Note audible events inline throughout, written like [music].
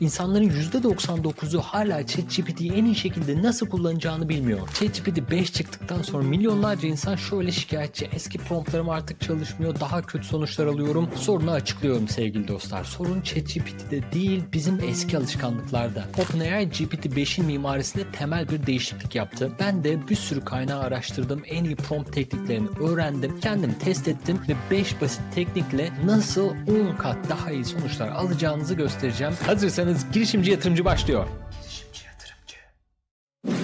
İnsanların %99'u hala ChatGPT'yi en iyi şekilde nasıl kullanacağını bilmiyor. ChatGPT 5 çıktıktan sonra milyonlarca insan şöyle şikayetçi. Eski promptlarım artık çalışmıyor. Daha kötü sonuçlar alıyorum. Sorunu açıklıyorum sevgili dostlar. Sorun ChatGPT'de değil bizim eski alışkanlıklarda. OpenAI GPT-5'in mimarisinde temel bir değişiklik yaptı. Ben de bir sürü kaynağı araştırdım. En iyi prompt tekniklerini öğrendim. Kendim test ettim ve 5 basit teknikle nasıl 10 kat daha iyi sonuçlar alacağınızı göstereceğim. Hazırsanız girişimci yatırımcı başlıyor.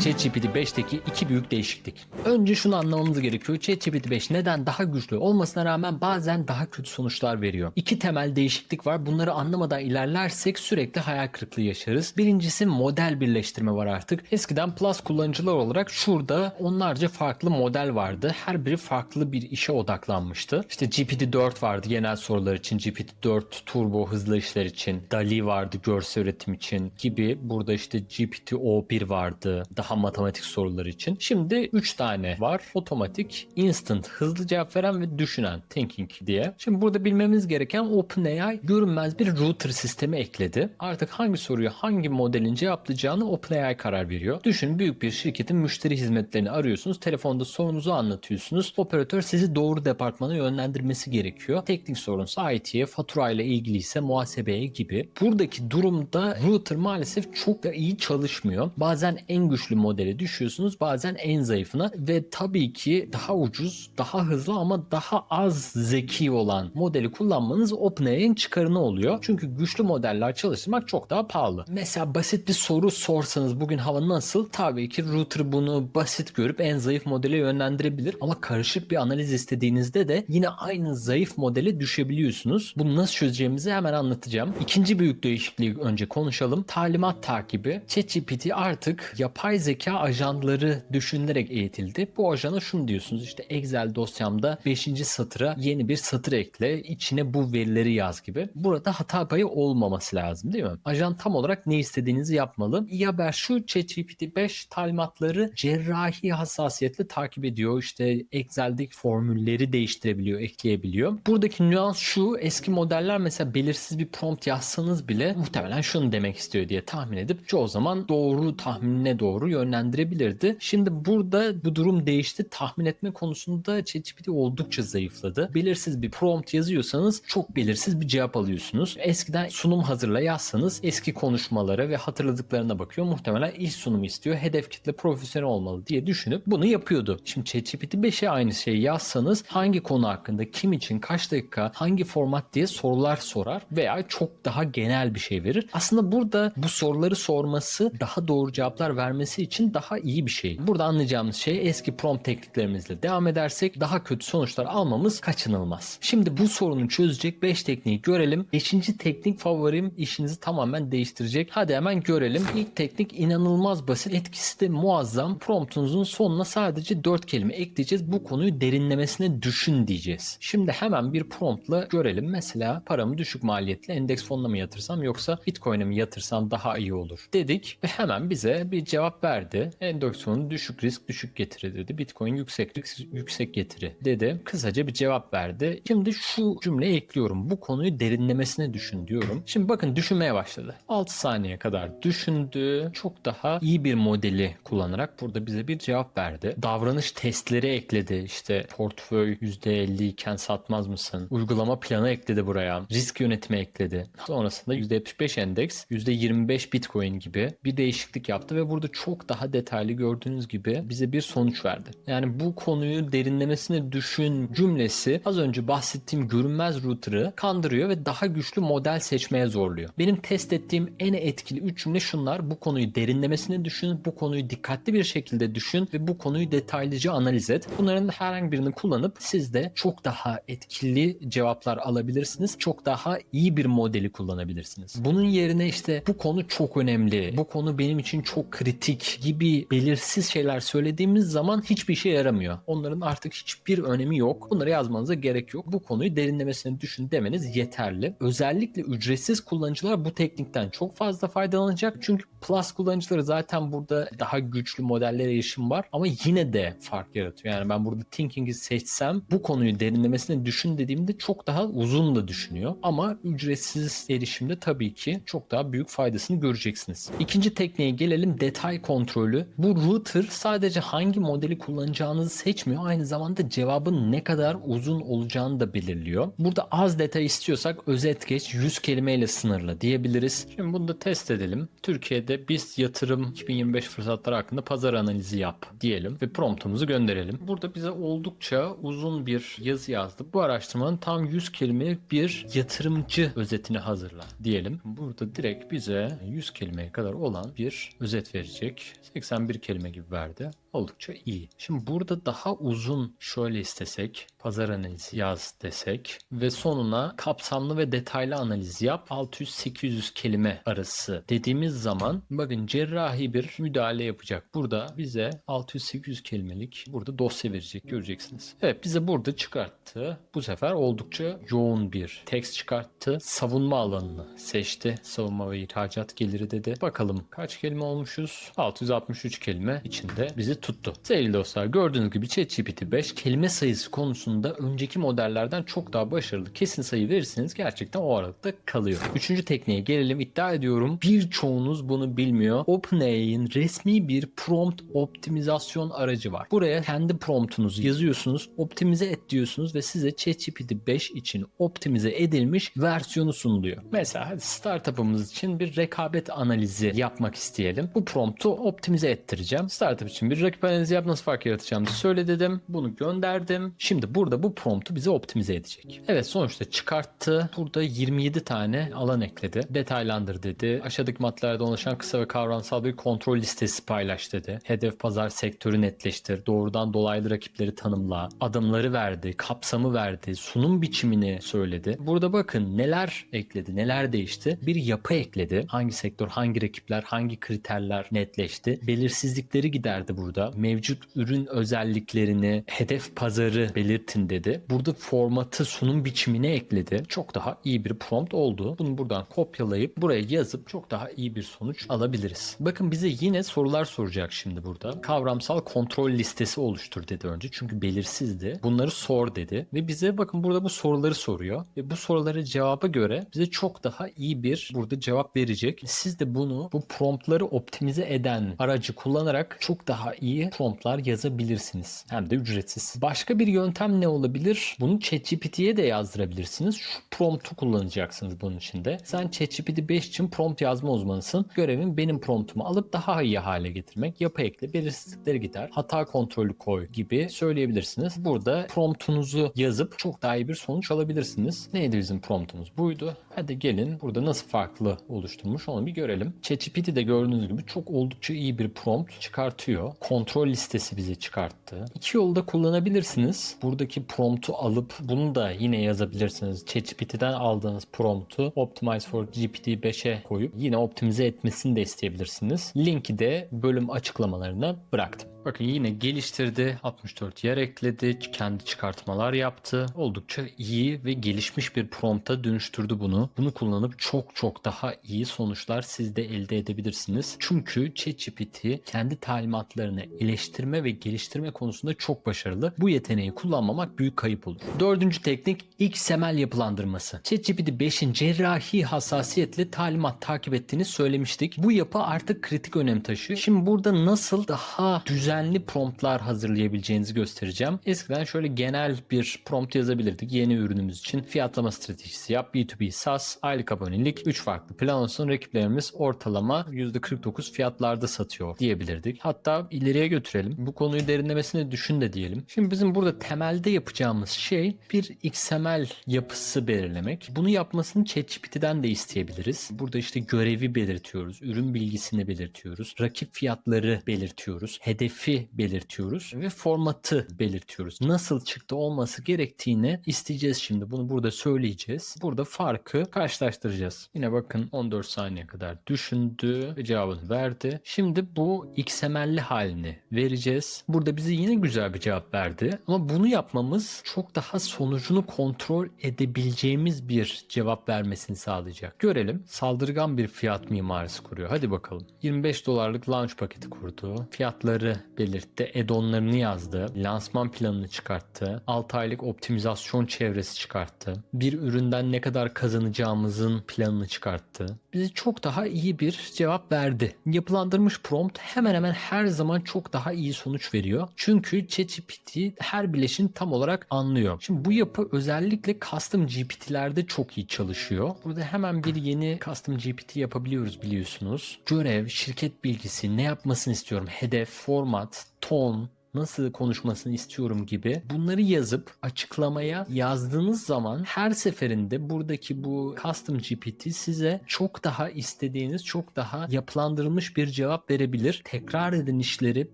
ChatGPT 5'teki iki büyük değişiklik. Önce şunu anlamamız gerekiyor. ChatGPT 5 neden daha güçlü olmasına rağmen bazen daha kötü sonuçlar veriyor. İki temel değişiklik var. Bunları anlamadan ilerlersek sürekli hayal kırıklığı yaşarız. Birincisi model birleştirme var artık. Eskiden Plus kullanıcılar olarak şurada onlarca farklı model vardı. Her biri farklı bir işe odaklanmıştı. İşte GPT-4 vardı genel sorular için. GPT-4 Turbo hızlı işler için. DALI vardı görsel üretim için gibi. Burada işte GPT-O1 vardı daha matematik soruları için. Şimdi 3 tane var. Otomatik, instant, hızlı cevap veren ve düşünen thinking diye. Şimdi burada bilmemiz gereken OpenAI görünmez bir router sistemi ekledi. Artık hangi soruyu hangi modelin cevaplayacağını OpenAI karar veriyor. Düşün büyük bir şirketin müşteri hizmetlerini arıyorsunuz. Telefonda sorunuzu anlatıyorsunuz. Operatör sizi doğru departmana yönlendirmesi gerekiyor. Teknik sorunsa IT'ye, faturayla ilgiliyse muhasebeye gibi. Buradaki durumda router maalesef çok da iyi çalışmıyor. Bazen en güçlü modele düşüyorsunuz bazen en zayıfına ve tabii ki daha ucuz, daha hızlı ama daha az zeki olan modeli kullanmanız OpenAI'nin çıkarına oluyor. Çünkü güçlü modeller çalıştırmak çok daha pahalı. Mesela basit bir soru sorsanız bugün hava nasıl? Tabii ki router bunu basit görüp en zayıf modele yönlendirebilir ama karışık bir analiz istediğinizde de yine aynı zayıf modele düşebiliyorsunuz. Bunu nasıl çözeceğimizi hemen anlatacağım. İkinci büyük değişikliği önce konuşalım. Talimat takibi. ChatGPT artık yapay zeka ajanları düşünülerek eğitildi. Bu ajana şunu diyorsunuz işte Excel dosyamda 5. satıra yeni bir satır ekle, içine bu verileri yaz gibi. Burada hata payı olmaması lazım değil mi? Ajan tam olarak ne istediğinizi yapmalı. İyi haber şu ChatGPT 5 talimatları cerrahi hassasiyetle takip ediyor. İşte Excel'deki formülleri değiştirebiliyor, ekleyebiliyor. Buradaki nüans şu eski modeller mesela belirsiz bir prompt yazsanız bile muhtemelen şunu demek istiyor diye tahmin edip çoğu zaman doğru tahminine doğru yönlendirebilirdi. Şimdi burada bu durum değişti. Tahmin etme konusunda ChatGPT oldukça zayıfladı. Belirsiz bir prompt yazıyorsanız çok belirsiz bir cevap alıyorsunuz. Eskiden sunum hazırla yazsanız eski konuşmalara ve hatırladıklarına bakıyor. Muhtemelen iş sunumu istiyor. Hedef kitle profesyonel olmalı diye düşünüp bunu yapıyordu. Şimdi ChatGPT 5'e aynı şeyi yazsanız hangi konu hakkında, kim için, kaç dakika, hangi format diye sorular sorar veya çok daha genel bir şey verir. Aslında burada bu soruları sorması daha doğru cevaplar vermesi için daha iyi bir şey. Burada anlayacağımız şey eski prompt tekniklerimizle devam edersek daha kötü sonuçlar almamız kaçınılmaz. Şimdi bu sorunu çözecek 5 tekniği görelim. 5. teknik favorim işinizi tamamen değiştirecek. Hadi hemen görelim. İlk teknik inanılmaz basit. Etkisi de muazzam. Promptunuzun sonuna sadece 4 kelime ekleyeceğiz. Bu konuyu derinlemesine düşün diyeceğiz. Şimdi hemen bir promptla görelim. Mesela paramı düşük maliyetli endeks fonuna mı yatırsam yoksa Bitcoin'e mi yatırsam daha iyi olur dedik ve hemen bize bir cevap verdi. Endeks fonu düşük risk düşük getiri dedi. Bitcoin yüksek risk yüksek getiri dedi. Kısaca bir cevap verdi. Şimdi şu cümleyi ekliyorum. Bu konuyu derinlemesine düşün diyorum. Şimdi bakın düşünmeye başladı. 6 saniye kadar düşündü. Çok daha iyi bir modeli kullanarak burada bize bir cevap verdi. Davranış testleri ekledi. İşte portföy %50 iken satmaz mısın? Uygulama planı ekledi buraya. Risk yönetimi ekledi. Sonrasında %75 endeks, %25 Bitcoin gibi bir değişiklik yaptı ve burada çok daha detaylı gördüğünüz gibi bize bir sonuç verdi. Yani bu konuyu derinlemesine düşün cümlesi az önce bahsettiğim görünmez router'ı kandırıyor ve daha güçlü model seçmeye zorluyor. Benim test ettiğim en etkili 3 cümle şunlar. Bu konuyu derinlemesine düşün, bu konuyu dikkatli bir şekilde düşün ve bu konuyu detaylıca analiz et. Bunların herhangi birini kullanıp siz de çok daha etkili cevaplar alabilirsiniz. Çok daha iyi bir modeli kullanabilirsiniz. Bunun yerine işte bu konu çok önemli. Bu konu benim için çok kritik gibi belirsiz şeyler söylediğimiz zaman hiçbir işe yaramıyor. Onların artık hiçbir önemi yok. Bunları yazmanıza gerek yok. Bu konuyu derinlemesine düşün demeniz yeterli. Özellikle ücretsiz kullanıcılar bu teknikten çok fazla faydalanacak. Çünkü Plus kullanıcıları zaten burada daha güçlü modellere erişim var ama yine de fark yaratıyor. Yani ben burada Thinking'i seçsem bu konuyu derinlemesine düşün dediğimde çok daha uzun da düşünüyor. Ama ücretsiz erişimde tabii ki çok daha büyük faydasını göreceksiniz. İkinci tekniğe gelelim detay kontrolü. Bu router sadece hangi modeli kullanacağınızı seçmiyor. Aynı zamanda cevabın ne kadar uzun olacağını da belirliyor. Burada az detay istiyorsak özet geç 100 kelimeyle sınırlı diyebiliriz. Şimdi bunu da test edelim. Türkiye'de biz yatırım 2025 fırsatları hakkında pazar analizi yap diyelim ve promptumuzu gönderelim. Burada bize oldukça uzun bir yazı yazdı. Bu araştırmanın tam 100 kelimelik bir yatırımcı özetini hazırla diyelim. Burada direkt bize 100 kelimeye kadar olan bir özet verecek. 81 kelime gibi verdi. Oldukça iyi. Şimdi burada daha uzun şöyle istesek, pazar analizi yaz desek ve sonuna kapsamlı ve detaylı analiz yap 600-800 kelime arası dediğimiz zaman bakın cerrahi bir müdahale yapacak. Burada bize 600-800 kelimelik burada dosya verecek göreceksiniz. Evet bize burada çıkarttı. Bu sefer oldukça yoğun bir tekst çıkarttı. Savunma alanını seçti. Savunma ve ihracat geliri dedi. Bakalım kaç kelime olmuşuz? 663 kelime içinde bizi tuttu. Sevgili dostlar gördüğünüz gibi ChatGPT 5 kelime sayısı konusunda önceki modellerden çok daha başarılı. Kesin sayı verirseniz gerçekten o aralıkta kalıyor. Üçüncü tekniğe gelelim. İddia ediyorum birçoğunuz bunu bilmiyor. OpenAI'nin resmi bir prompt optimizasyon aracı var. Buraya kendi promptunuzu yazıyorsunuz, optimize et diyorsunuz ve size ChatGPT 5 için optimize edilmiş versiyonu sunuluyor. Mesela startup'ımız için bir rekabet analizi yapmak isteyelim. Bu promptu optimize ettireceğim. Startup için bir analizi yap nasıl fark yaratacağımı söyle dedim. Bunu gönderdim. Şimdi burada bu promptu bize optimize edecek. Evet sonuçta çıkarttı. Burada 27 tane alan ekledi. Detaylandır dedi. Aşağıdaki maddelerde oluşan kısa ve kavramsal bir kontrol listesi paylaş dedi. Hedef pazar sektörü netleştir. Doğrudan dolaylı rakipleri tanımla. Adımları verdi. Kapsamı verdi. Sunum biçimini söyledi. Burada bakın neler ekledi, neler değişti. Bir yapı ekledi. Hangi sektör, hangi rakipler, hangi kriterler netleşti. Belirsizlikleri giderdi burada. Mevcut ürün özelliklerini, hedef pazarı belirtin dedi. Burada formatı, sunum biçimine ekledi. Çok daha iyi bir prompt oldu. Bunu buradan kopyalayıp buraya yazıp çok daha iyi bir sonuç alabiliriz. Bakın bize yine sorular soracak şimdi burada. Kavramsal kontrol listesi oluştur dedi önce. Çünkü belirsizdi. Bunları sor dedi. Ve bize bakın burada bu soruları soruyor. Ve bu soruları cevaba göre bize çok daha iyi bir burada cevap verecek. Siz de bunu bu promptları optimize eden aracı kullanarak çok daha iyi promptlar yazabilirsiniz. Hem de ücretsiz. Başka bir yöntem ne olabilir? Bunu ChatGPT'ye de yazdırabilirsiniz. Şu promptu kullanacaksınız bunun için de. Sen ChatGPT 5 için prompt yazma uzmanısın. Görevin benim promptumu alıp daha iyi hale getirmek. Yapı ekle, belirsizlikleri gider, hata kontrolü koy gibi söyleyebilirsiniz. Burada promptunuzu yazıp çok daha iyi bir sonuç alabilirsiniz. Neydi bizim promptumuz? Buydu. Hadi gelin burada nasıl farklı oluşturmuş onu bir görelim. ChatGPT de gördüğünüz gibi çok oldukça iyi bir prompt çıkartıyor. Kontrol listesi bize çıkarttı. İki yolda kullanabilirsiniz. Buradaki promptu alıp bunu da yine yazabilirsiniz. ChatGPT'den aldığınız promptu Optimize for GPT 5'e koyup yine optimize etmesini de isteyebilirsiniz. Linki de bölüm açıklamalarına bıraktım. Bakın yine geliştirdi. 64 yer ekledi. Kendi çıkartmalar yaptı. Oldukça iyi ve gelişmiş bir prompta dönüştürdü bunu. Bunu kullanıp çok çok daha iyi sonuçlar siz de elde edebilirsiniz. Çünkü ChatGPT kendi talimatlarını eleştirme ve geliştirme konusunda çok başarılı. Bu yeteneği kullanmamak büyük kayıp olur. Dördüncü teknik XML yapılandırması. ChatGPT 5'in cerrahi hassasiyetle talimat takip ettiğini söylemiştik. Bu yapı artık kritik önem taşıyor. Şimdi burada nasıl daha düzenli promptlar hazırlayabileceğinizi göstereceğim. Eskiden şöyle genel bir prompt yazabilirdik. Yeni ürünümüz için fiyatlama stratejisi yap. B2B SaaS, aylık abonelik, 3 farklı plan olsun. Rakiplerimiz ortalama %49 fiyatlarda satıyor diyebilirdik. Hatta ileriye götürelim. Bu konuyu derinlemesine düşün de diyelim. Şimdi bizim burada temelde yapacağımız şey bir XML yapısı belirlemek. Bunu yapmasını ChatGPT'den de isteyebiliriz. Burada işte görevi belirtiyoruz. Ürün bilgisini belirtiyoruz. Rakip fiyatları belirtiyoruz. Hedefi PDF'i belirtiyoruz ve formatı belirtiyoruz. Nasıl çıktı olması gerektiğini isteyeceğiz şimdi. Bunu burada söyleyeceğiz. Burada farkı karşılaştıracağız. Yine bakın 14 saniye kadar düşündü ve cevabını verdi. Şimdi bu XML'li halini vereceğiz. Burada bize yine güzel bir cevap verdi. Ama bunu yapmamız çok daha sonucunu kontrol edebileceğimiz bir cevap vermesini sağlayacak. Görelim. Saldırgan bir fiyat mimarisi kuruyor. Hadi bakalım. 25 dolarlık launch paketi kurdu. Fiyatları belirtti. Edonlarını yazdı. Lansman planını çıkarttı. 6 aylık optimizasyon çevresi çıkarttı. Bir üründen ne kadar kazanacağımızın planını çıkarttı. Bize çok daha iyi bir cevap verdi. Yapılandırmış prompt hemen hemen her zaman çok daha iyi sonuç veriyor. Çünkü ChatGPT her bileşin tam olarak anlıyor. Şimdi bu yapı özellikle custom GPT'lerde çok iyi çalışıyor. Burada hemen bir yeni custom GPT yapabiliyoruz biliyorsunuz. Görev, şirket bilgisi, ne yapmasını istiyorum, hedef, format, Torn. Nasıl konuşmasını istiyorum gibi bunları yazıp açıklamaya yazdığınız zaman her seferinde buradaki bu custom GPT size çok daha istediğiniz, çok daha yapılandırılmış bir cevap verebilir. Tekrar eden işleri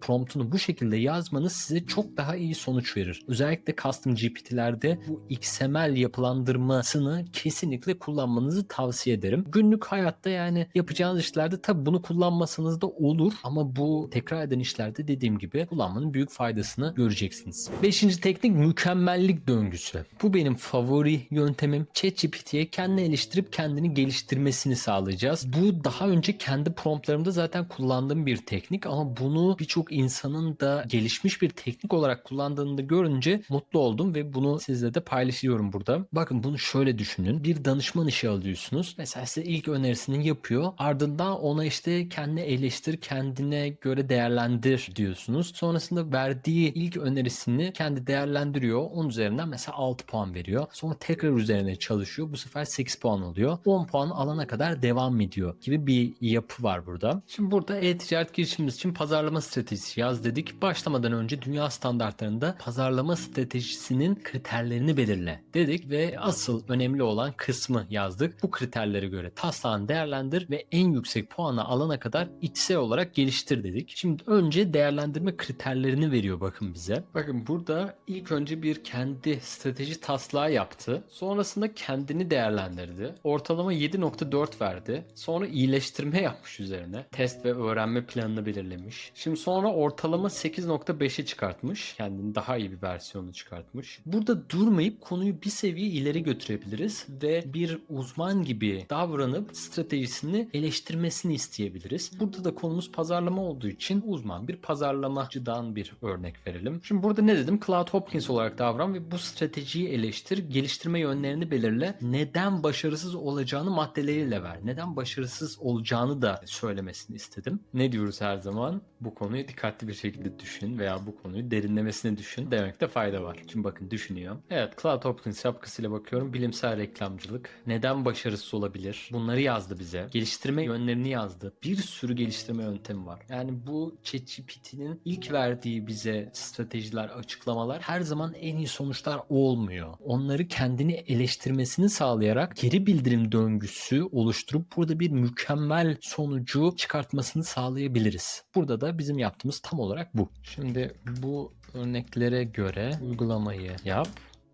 promptunu bu şekilde yazmanız size çok daha iyi sonuç verir. Özellikle custom GPT'lerde bu XML yapılandırmasını kesinlikle kullanmanızı tavsiye ederim. Günlük hayatta yani yapacağınız işlerde tabi bunu kullanmasanız da olur ama bu tekrar eden işlerde dediğim gibi kullanmanın büyük faydasını göreceksiniz. Beşinci teknik mükemmellik döngüsü. Bu benim favori yöntemim. ChatGPT'ye kendini eleştirip kendini geliştirmesini sağlayacağız. Bu daha önce kendi promptlarımda zaten kullandığım bir teknik ama bunu birçok insanın da gelişmiş bir teknik olarak kullandığını da görünce mutlu oldum ve bunu sizle de paylaşıyorum burada. Bakın bunu şöyle düşünün. Bir danışman işi alıyorsunuz. Mesela size ilk önerisini yapıyor. Ardından ona işte kendini eleştir, kendine göre değerlendir diyorsunuz. Sonrasında verdiği ilk önerisini kendi değerlendiriyor. 10 üzerinden mesela 6 puan veriyor. Sonra tekrar üzerine çalışıyor. Bu sefer 8 puan oluyor. 10 puan alana kadar devam ediyor gibi bir yapı var burada. Şimdi burada e-ticaret girişimimiz için pazarlama stratejisi yaz dedik. Başlamadan önce dünya standartlarında pazarlama stratejisinin kriterlerini belirle dedik ve asıl önemli olan kısmı yazdık. Bu kriterlere göre taslağını değerlendir ve en yüksek puanı alana kadar içsel olarak geliştir dedik. Şimdi önce değerlendirme kriterlerini veriyor bakın bize. Bakın burada ilk önce bir kendi strateji taslağı yaptı. Sonrasında kendini değerlendirdi. Ortalama 7.4 verdi. Sonra iyileştirme yapmış üzerine. Test ve öğrenme planını belirlemiş. Şimdi sonra ortalama 8.5'e çıkartmış. Kendini daha iyi bir versiyonu çıkartmış. Burada durmayıp konuyu bir seviye ileri götürebiliriz ve bir uzman gibi davranıp stratejisini eleştirmesini isteyebiliriz. Burada da konumuz pazarlama olduğu için uzman bir pazarlamacıdan bir örnek verelim. Şimdi burada ne dedim? Cloud Hopkins olarak davran ve bu stratejiyi eleştir, geliştirme yönlerini belirle. Neden başarısız olacağını maddeleriyle ver. Neden başarısız olacağını da söylemesini istedim. Ne diyoruz her zaman? Bu konuyu dikkatli bir şekilde düşün veya bu konuyu derinlemesine düşün demekte fayda var. Şimdi bakın düşünüyor. Evet Cloud Hopkins şapkasıyla bakıyorum. Bilimsel reklamcılık. Neden başarısız olabilir? Bunları yazdı bize. Geliştirme yönlerini yazdı. Bir sürü geliştirme yöntemi var. Yani bu ChatGPT'nin ilk verdiği bize stratejiler, açıklamalar her zaman en iyi sonuçlar olmuyor. Onları kendini eleştirmesini sağlayarak geri bildirim döngüsü oluşturup burada bir mükemmel sonucu çıkartmasını sağlayabiliriz. Burada da bizim yaptığımız tam olarak bu. Şimdi bu örneklere göre uygulamayı yap.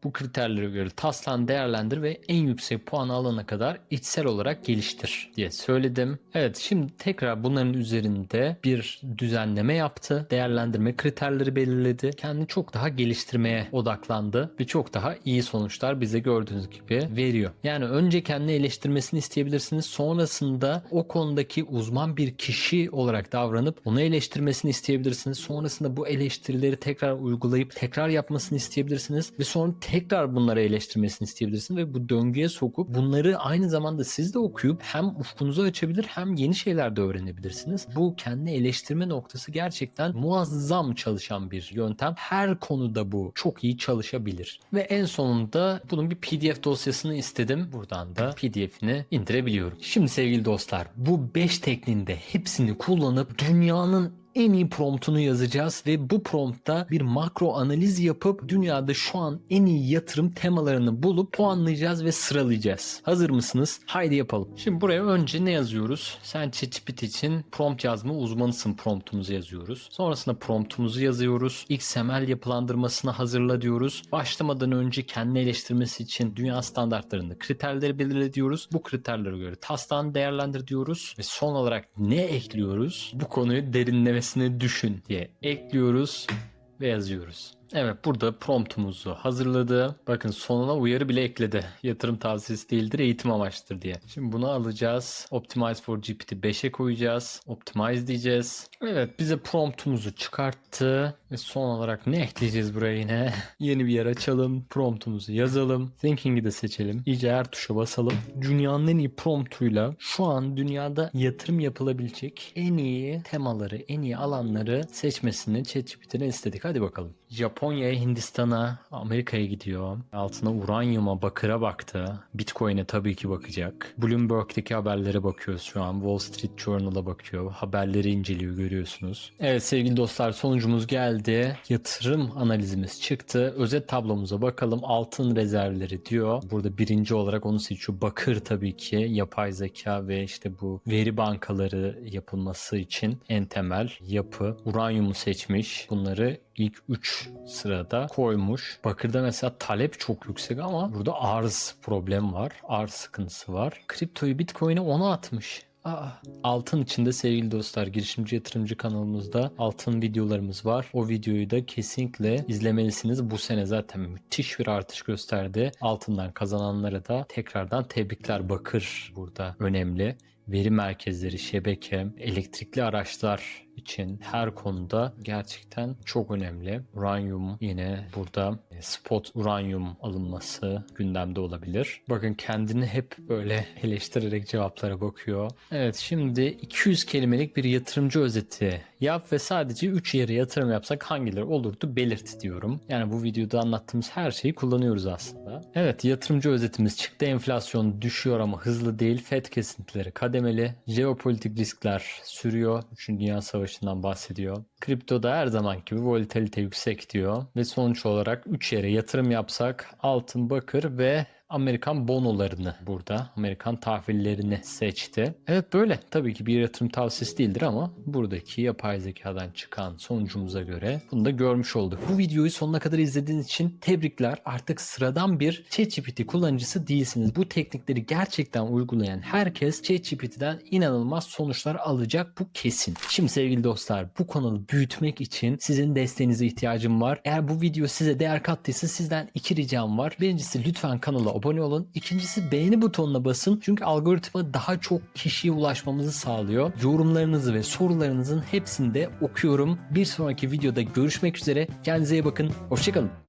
Bu kriterlere göre taslan değerlendir ve en yüksek puanı alana kadar içsel olarak geliştir diye söyledim. Evet şimdi tekrar bunların üzerinde bir düzenleme yaptı. Değerlendirme kriterleri belirledi. Kendini çok daha geliştirmeye odaklandı ve çok daha iyi sonuçlar bize gördüğünüz gibi veriyor. Yani önce kendini eleştirmesini isteyebilirsiniz. Sonrasında o konudaki uzman bir kişi olarak davranıp onu eleştirmesini isteyebilirsiniz. Sonrasında bu eleştirileri tekrar uygulayıp tekrar yapmasını isteyebilirsiniz ve sonra tekrar bunları eleştirmesini isteyebilirsiniz ve bu döngüye sokup bunları aynı zamanda siz de okuyup hem ufkunuzu açabilir hem yeni şeyler de öğrenebilirsiniz. Bu kendi eleştirme noktası gerçekten muazzam çalışan bir yöntem. Her konuda bu çok iyi çalışabilir. Ve en sonunda bunun bir PDF dosyasını istedim. Buradan da PDF'ini indirebiliyorum. Şimdi sevgili dostlar bu 5 tekniğinde hepsini kullanıp dünyanın en iyi promptunu yazacağız ve bu promptta bir makro analiz yapıp dünyada şu an en iyi yatırım temalarını bulup puanlayacağız ve sıralayacağız. Hazır mısınız? Haydi yapalım. Şimdi buraya önce ne yazıyoruz? Sen ChatGPT için prompt yazma uzmanısın promptumuzu yazıyoruz. Sonrasında promptumuzu yazıyoruz. XML yapılandırmasını hazırla diyoruz. Başlamadan önce kendi eleştirmesi için dünya standartlarında kriterleri belirle diyoruz. Bu kriterlere göre taslağını değerlendir diyoruz. Ve son olarak ne ekliyoruz? Bu konuyu derinlemesine düşün diye ekliyoruz ve yazıyoruz. Evet burada promptumuzu hazırladı. Bakın sonuna uyarı bile ekledi. Yatırım tavsiyesi değildir eğitim amaçtır diye. Şimdi bunu alacağız. Optimize for GPT 5'e koyacağız. Optimize diyeceğiz. Evet bize promptumuzu çıkarttı. Ve son olarak ne ekleyeceğiz buraya yine? [laughs] Yeni bir yer açalım. Promptumuzu yazalım. Thinking'i de seçelim. İyice her tuşa basalım. Dünyanın en iyi promptuyla şu an dünyada yatırım yapılabilecek en iyi temaları, en iyi alanları seçmesini ChatGPT'den istedik. Hadi bakalım. Japonya'ya, Hindistan'a, Amerika'ya gidiyor. Altına uranyuma, bakıra baktı. Bitcoin'e tabii ki bakacak. Bloomberg'deki haberlere bakıyoruz şu an. Wall Street Journal'a bakıyor. Haberleri inceliyor görüyorsunuz. Evet sevgili dostlar sonucumuz geldi. Yatırım analizimiz çıktı. Özet tablomuza bakalım. Altın rezervleri diyor. Burada birinci olarak onu seçiyor. Bakır tabii ki yapay zeka ve işte bu veri bankaları yapılması için en temel yapı. Uranyumu seçmiş. Bunları ilk 3 sırada koymuş. Bakır'da mesela talep çok yüksek ama burada arz problem var. Arz sıkıntısı var. Kriptoyu Bitcoin'e 10'a atmış. Aa, altın içinde sevgili dostlar girişimci yatırımcı kanalımızda altın videolarımız var. O videoyu da kesinlikle izlemelisiniz. Bu sene zaten müthiş bir artış gösterdi. Altından kazananlara da tekrardan tebrikler. Bakır burada önemli. Veri merkezleri, şebeke, elektrikli araçlar için her konuda gerçekten çok önemli. Uranyum yine burada e, spot uranyum alınması gündemde olabilir. Bakın kendini hep böyle eleştirerek cevaplara bakıyor. Evet şimdi 200 kelimelik bir yatırımcı özeti yap ve sadece 3 yere yatırım yapsak hangileri olurdu belirt diyorum. Yani bu videoda anlattığımız her şeyi kullanıyoruz aslında. Evet yatırımcı özetimiz çıktı. Enflasyon düşüyor ama hızlı değil. FED kesintileri kademeli. Jeopolitik riskler sürüyor. 3. Dünya Savaşı'ndan bahsediyor. Kriptoda her zaman gibi volatilite yüksek diyor. Ve sonuç olarak 3 yere yatırım yapsak altın, bakır ve Amerikan bonolarını burada, Amerikan tahvillerini seçti. Evet böyle. Tabii ki bir yatırım tavsiyesi değildir ama buradaki yapay zekadan çıkan sonucumuza göre bunu da görmüş olduk. Bu videoyu sonuna kadar izlediğiniz için tebrikler. Artık sıradan bir ChatGPT kullanıcısı değilsiniz. Bu teknikleri gerçekten uygulayan herkes ChatGPT'den inanılmaz sonuçlar alacak. Bu kesin. Şimdi sevgili dostlar bu kanalı büyütmek için sizin desteğinize ihtiyacım var. Eğer bu video size değer kattıysa sizden iki ricam var. Birincisi lütfen kanala abone olun. İkincisi beğeni butonuna basın. Çünkü algoritma daha çok kişiye ulaşmamızı sağlıyor. Yorumlarınızı ve sorularınızın hepsini de okuyorum. Bir sonraki videoda görüşmek üzere. Kendinize iyi bakın. Hoşçakalın.